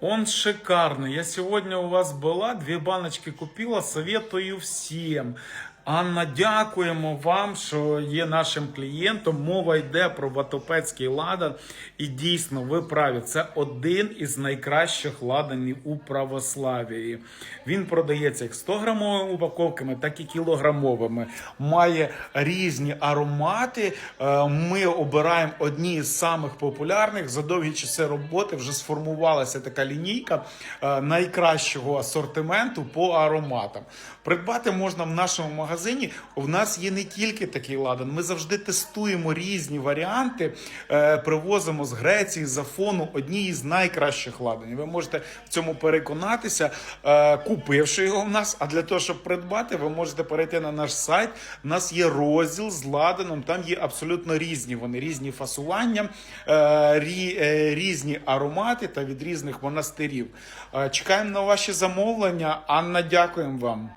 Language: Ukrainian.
Он шикарный. Я сегодня у вас была, дві баночки купила, советую всім. Анна, дякуємо вам, що є нашим клієнтом. Мова йде про Ватопецький ладан. І дійсно, ви праві, це один із найкращих ладанів у православії. Він продається як 100 грамовими упаковками, так і кілограмовими. Має різні аромати. Е, Ми обираємо одні з самих популярних. За довгі часи роботи вже сформувалася така лінійка е, найкращого асортименту по ароматам. Придбати можна в нашому магазині. У нас є не тільки такий ладан. Ми завжди тестуємо різні варіанти. Е, Привозимо з Греції, з Афону одні із найкращих ладанів. Ви можете в цьому переконатися, е, купивши його в нас. А для того, щоб придбати, ви можете перейти на наш сайт. У нас є розділ з ладаном. Там є абсолютно різні. Вони різні фасування, е, рі- різні аромати та від різних монастирів. Чекаємо на ваші замовлення. Анна, дякуємо вам.